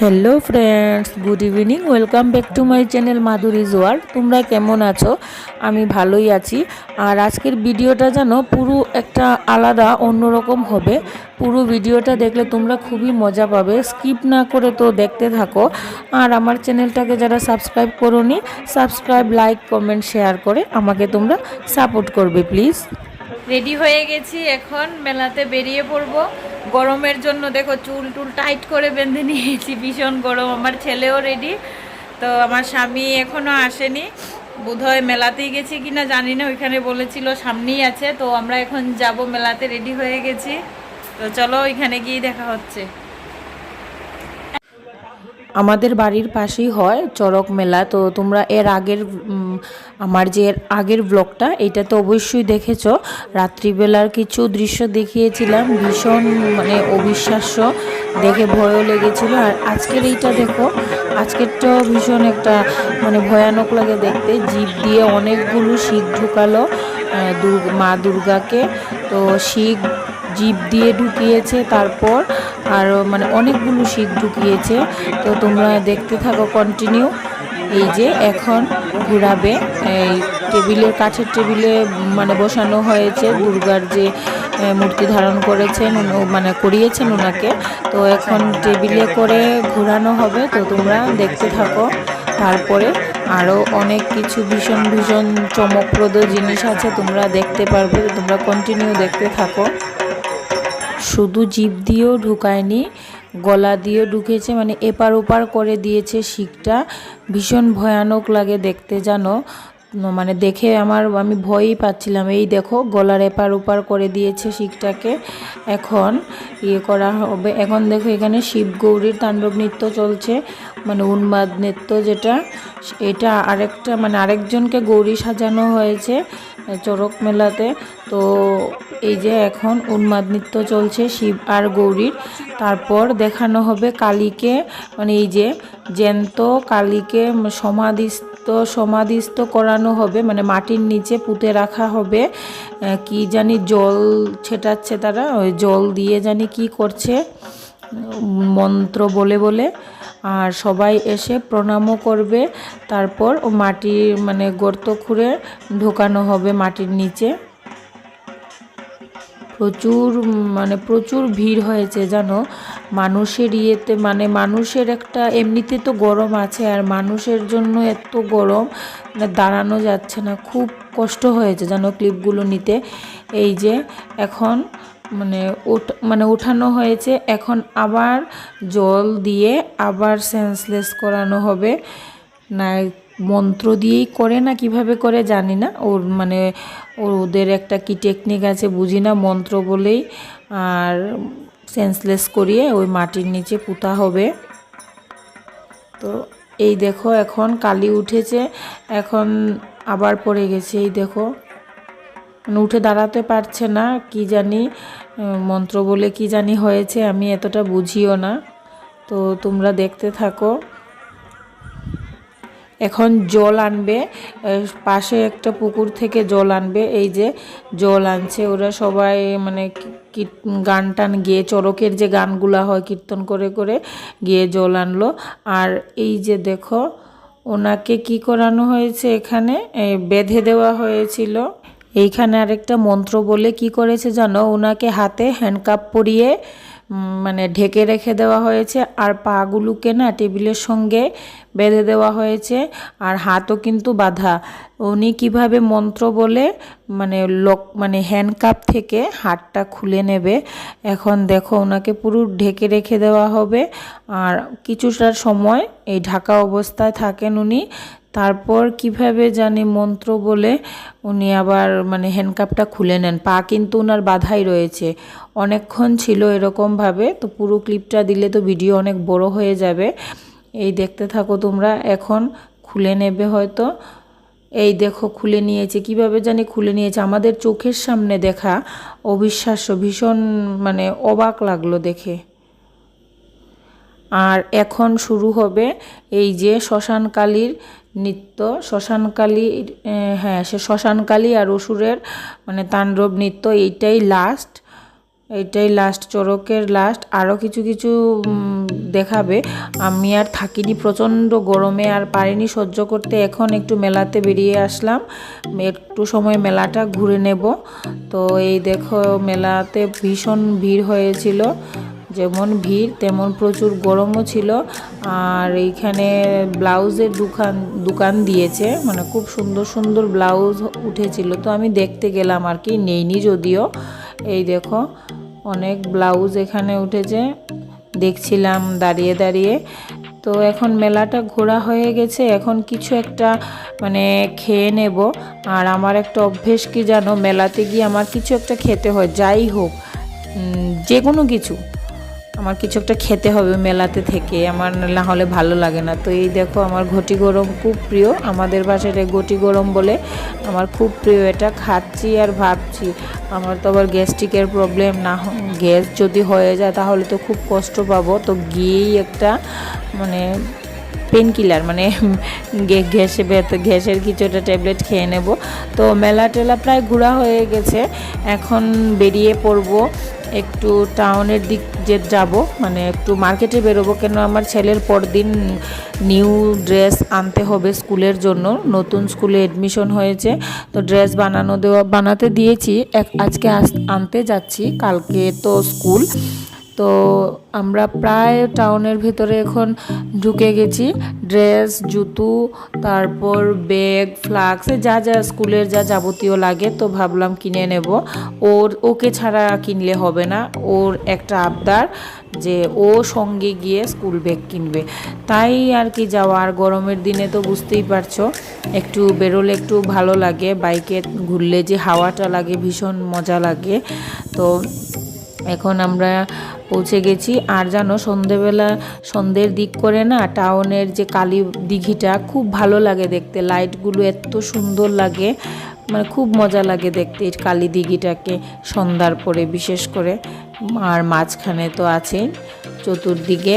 Hello friends good evening welcome back to my channel Madhuri's world তোমরা কেমন আছো আমি ভালোই আছি আর আজকের ভিডিওটা যেন পুরো একটা আলাদা অন্যরকম হবে পুরো ভিডিওটা দেখলে তোমরা খুবই মজা পাবে স্কিপ না করে তো দেখতে থাকো আর আমার চ্যানেলটাকে যারা সাবস্ক্রাইব করোনি সাবস্ক্রাইব লাইক কমেন্ট শেয়ার করে আমাকে তোমরা সাপোর্ট করবে প্লিজ রেডি হয়ে গেছি এখন মেলাতে বেরিয়ে পড়ব গরমের জন্য দেখো চুল টুল টাইট করে বেঁধে নিয়েছি, ভীষণ গরম। আমার ছেলেও রেডি তো আমার স্বামী এখনও আসেনি। বোধ হয় মেলাতেই গেছি কি না জানি না, ওইখানে বলেছিল সামনেই আছে, তো আমরা এখন যাব মেলাতে রেডি হয়ে গেছি। তো চলো ওইখানে গিয়ে দেখা হচ্ছে। আমাদের বাড়ির পাশেই হয় চড়ক মেলা। তো তোমরা এর আগের আমার যে এর আগের ব্লগটা এটা তো অবশ্যই দেখেছ। রাত্রিবেলার কিছু দৃশ্য দেখিয়েছিলাম, ভীষণ মানে অবিশ্বাস্য, দেখে ভয়ও লেগেছিল। আর আজকের এইটা দেখো আজকেরটাও ভীষণ একটা মানে ভয়ানক লাগে দেখতে। জিপ দিয়ে অনেকগুলো শিখ ঢুকালো মা দুর্গাকে। তো শিখ জিপ দিয়ে ঢুকিয়েছে, তারপর আরও মানে অনেকগুলো শিখ ঢুকিয়েছে। তো তোমরা দেখতে থাকো কন্টিনিউ এই যে এখন ঘুরাবে, এই টেবিলের কাঠের টেবিলে মানে বসানো হয়েছে। দুর্গার যে মূর্তি ধারণ করেছেন মানে করিয়েছেন ওনাকে তো এখন টেবিলে করে ঘোরানো হবে। তো তোমরা দেখতে থাকো। তারপরে আরও অনেক কিছু ভীষণ ভীষণ চমকপ্রদ জিনিস আছে তোমরা দেখতে পারবে। তোমরা কন্টিনিউ দেখতে থাকো। শুধু জিভ দিয়েও ঢুকায়নি, গলা দিয়েও ঢুকেছে মানে এপার ওপার করে দিয়েছে শিকটা ভীষণ ভয়ানক লাগে দেখতে, জানো? মানে দেখে আমার, আমি ভয়ই পাচ্ছিলাম। এই দেখো, গলার এপার ওপার করে দিয়েছে শিকটাকে এখন ইয়ে করা হবে। এখন দেখো, এখানে শিব গৌরীর তাণ্ডব নৃত্য চলছে মানে উন্মাদ নৃত্য যেটা। এটা আরেকটা মানে আরেকজনকে গৌরী সাজানো হয়েছে। চড়ক মেলাতে। তো এই যে এখন উন্মাদ নৃত্য চলছে শিব আর গৌরীর। তারপর দেখানো হবে কালীকে মানে এই যে জ্যান্ত কালীকে সমাধিস্থ সমাধিস্থ করানো হবে মানে মাটির নিচে পুঁতে রাখা হবে। কি জানি জল ছেটাচ্ছে তারা, ওই জল দিয়ে জানি কি করছে মন্ত্র বলে বলে। আর সবাই এসে প্রণামও করবে। তারপর মাটির মানে গর্ত খুঁড়ে ঢোকানো হবে মাটির নিচে। প্রচুর মানে প্রচুর ভিড় হয়েছে, জানো? মানুষের ইয়েতে মানে মানুষের একটা এমনিতে তো গরম আছে, আর মানুষের জন্য এত গরম মানে দাঁড়ানো যাচ্ছে না। খুব কষ্ট হয়েছে, জানো ক্লিপগুলো নিতে। এই যে, এখন মানে মানে ওঠানো হয়েছে। এখন আবার জল দিয়ে আবার সেন্সলেস করানো হবে। না, মন্ত্র দিয়েই করে না, কীভাবে করে জানি না। ওর মানে ওদের একটা কি টেকনিক আছে বুঝি না, মন্ত্র বলেই আর সেন্সলেস করিয়ে ওই মাটির নিচে পুঁতা হবে। তো এই দেখো, এখন কালি উঠেছে। এখন আবার পড়ে গেছে, এই দেখো। মানে উঠে দাঁড়াতে পারছে না, কি জানি মন্ত্র বলে কি জানি হয়েছে, আমি এতটা বুঝিও না। তো তোমরা দেখতে থাকো। এখন জল আনবে পাশে একটা পুকুর থেকে জল আনবে, এই যে জল আনছে, ওরা সবাই মানে গান টান গিয়ে, চড়কের যে গানগুলা হয়, কীর্তন করে করে গিয়ে জল আনলো। আর এই যে দেখো, ওনাকে কি করানো হয়েছে এখানে? বেঁধে দেওয়া হয়েছিল। এইখানে আরেকটা মন্ত্র বলে কি করেছে জানো? ওনাকে হাতে হ্যান্ডকাপ পরিয়ে মানে ঢেকে রেখে দেওয়া হয়েছে। আর পাগুলোকে না টেবিলের সঙ্গে বেঁধে দেওয়া হয়েছে। আর হাতও কিন্তু বাঁধা। উনি কীভাবে মন্ত্র বলে মানে লোক মানে হ্যান্ডকাপ থেকে হাতটা খুলে নেবে? এখন দেখো ওনাকে পুরো ঢেকে রেখে দেওয়া হবে। আর কিছুটার সময় এই ঢাকা অবস্থায় থাকেন উনি। তারপর কীভাবে জানি মন্ত্র বলে উনি আবার মানে হ্যান্ডকাপটা খুলে নেন। পা কিন্তু ওনার বাধাই রয়েছে। অনেকক্ষণ ছিল এরকমভাবে, তো পুরো ক্লিপটা দিলে তো ভিডিও অনেক বড় হয়ে যাবে। এই দেখতে থাকো তোমরা, এখন খুলে নেবে হয়তো। এই দেখো, খুলে নিয়েছে। কীভাবে জানি খুলে নিয়েছে? আমাদের চোখের সামনে দেখা অবিশ্বাস্য, ভীষণ মানে অবাক লাগল দেখে। আর এখন শুরু হবে এই যে শ্মশানকালীর নৃত্য। শ্মশানকালী হ্যাঁ সে শ্মশানকালী আর অসুরের মানে তাণ্ডব নৃত্য, এইটাই লাস্ট এইটাই লাস্ট চড়কের লাস্ট আরও কিছু কিছু দেখাবে। আমি আর থাকিনি প্রচণ্ড গরমে, আর পারিনি সহ্য করতে। এখন একটু মেলাতে বেরিয়ে আসলাম। একটু সময় মেলাটা ঘুরে নেব। তো এই দেখো, মেলাতে ভীষণ ভিড় হয়েছিল। যেমন ভিড়, তেমন প্রচুর গরমও ছিল। আর এইখানে ব্লাউজের দোকান দোকান দিয়েছে। মানে খুব সুন্দর সুন্দর ব্লাউজ উঠেছিল। তো আমি দেখতে গেলাম আর কি, নেইনি যদিও। এই দেখো, অনেক ব্লাউজ এখানে উঠেছে। দেখছিলাম দাঁড়িয়ে দাঁড়িয়ে। তো এখন মেলাটা ঘোরা হয়ে গেছে। এখন কিছু একটা মানে খেয়ে নেব। আর আমার একটা অভ্যেস কি জানো? মেলাতে গিয়ে আমার কিছু একটা খেতে হয়। যাই হোক যে কোনো কিছু। আমার কিছু একটা খেতে হবে মেলাতে থেকে, আমার না হলে ভালো লাগে না। তো এই দেখো আমার ঘটি গরম খুব প্রিয়, আমাদের বাসায় ঘটি গরম বলে আমার খুব প্রিয়, এটা খাচ্ছি আর ভাবছি। আমার তো আবার গ্যাস্ট্রিকের প্রবলেম না গ্যাস যদি হয়ে যায় তাহলে তো খুব কষ্ট পাবো। তো গিয়েই একটা মানে পেন কিলার মানে গ্যাসে গ্যাসের কিছু একটা ট্যাবলেট খেয়ে নেব। তো মেলা টেলা প্রায় ঘোরা হয়ে গেছে। এখন বেরিয়ে পড়ব একটু টাউনের দিক যে যাব মানে একটু মার্কেটে বেরোবো। কেন আমার ছেলের পরদিন নিউ ড্রেস আনতে হবে স্কুলের জন্য। নতুন স্কুলে এডমিশন হয়েছে। তো ড্রেস বানানো দেওয়া বানাতে দিয়েছি। এক- আজকে আনতে যাচ্ছি। কালকে তো স্কুল তো আমরা প্রায় টাউনের ভেতরে এখন ঢুকে গেছি। ড্রেস, জুতো, তারপর ব্যাগ, ফ্লাক্স যা যা স্কুলের যা যাবতীয় লাগে তো ভাবলাম কিনে নেব। ওর, ওকে ছাড়া কিনলে হবে না। ওর একটা আবদার যে ও সঙ্গে গিয়ে স্কুল ব্যাগ কিনবে। তাই আর কি যাওয়া। আর গরমের দিনে তো বুঝতেই পারছ, একটু বেরোলে একটু ভালো লাগে। বাইকে ঘুরলে যে হাওয়াটা লাগে, ভীষণ মজা লাগে। তো এখন আমরা পৌঁছে গেছি। আর জানো, সন্ধেবেলা সন্ধ্যের দিক করে না, টাউনের যে কালী দিঘিটা খুব ভালো লাগে দেখতে। লাইটগুলো এত সুন্দর লাগে মানে খুব মজা লাগে দেখতে কালী দিঘিটাকে সন্ধ্যার পরে বিশেষ করে। আর মাঝখানে তো আছে চতুর্দিকে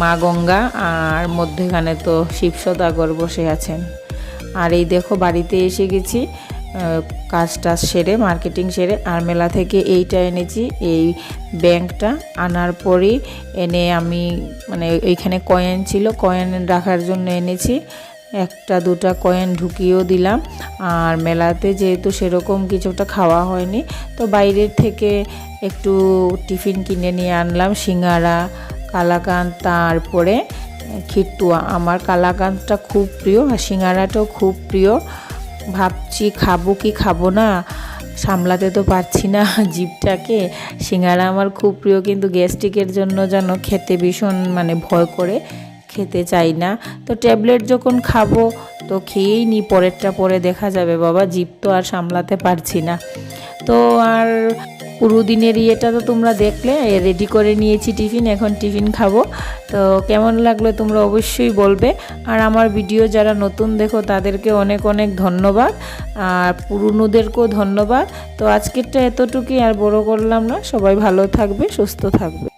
মা গঙ্গা, আর মধ্যেখানে তো শিবসদাগর বসে আছেন। আর এই দেখো, বাড়িতে এসে গেছি। কাজ টাজ সেরে মার্কেটিং সেরে, আর মেলা থেকে এইটা এনেছি, এই ব্যাংকটা। আনার পরেই এনে আমি মানে এইখানে কয়েন ছিল কয়েন রাখার জন্য এনেছি। একটা, দুটা কয়েন ঢুকিয়েও দিলাম। আর মেলাতে যেহেতু সেরকম কিছুটা খাওয়া হয়নি, তো বাইরের থেকে একটু টিফিন কিনে নিয়ে আনলাম, সিঙ্গারা কালাকান তারপরে খিরতুয়া আমার কালাকানটা খুব প্রিয়, আর সিঙ্গারাটাও খুব প্রিয়। ভাবছি, খাব কি খাব না? সামলাতে তো পারছি না জিভটাকে সিঙ্গারা আমার খুব প্রিয়, কিন্তু গ্যাস্ট্রিকের জন্য যেন খেতে ভীষণ মানে ভয় করে। খেতে চাই না। তো ট্যাবলেট যখন খাব, তো খেয়েই নি, পরেরটা পরে দেখা যাবে। বাবা জিভ তো আর সামলাতে পারছি না। তো আর পুরো দিনের ইয়েটা তো তোমরা দেখলে রেডি করে নিয়েছি টিফিন, এখন টিফিন খাব। তো কেমন লাগল তোমরা অবশ্যই বলবে। আর আমার ভিডিও যারা নতুন দেখো, তাদেরকে অনেক অনেক ধন্যবাদ। আর পুরনোদেরকেও ধন্যবাদ। তো আজকেরটা এতটুকুই, আর বড় করলাম না। সবাই ভালো থাকবে, সুস্থ থাকবে।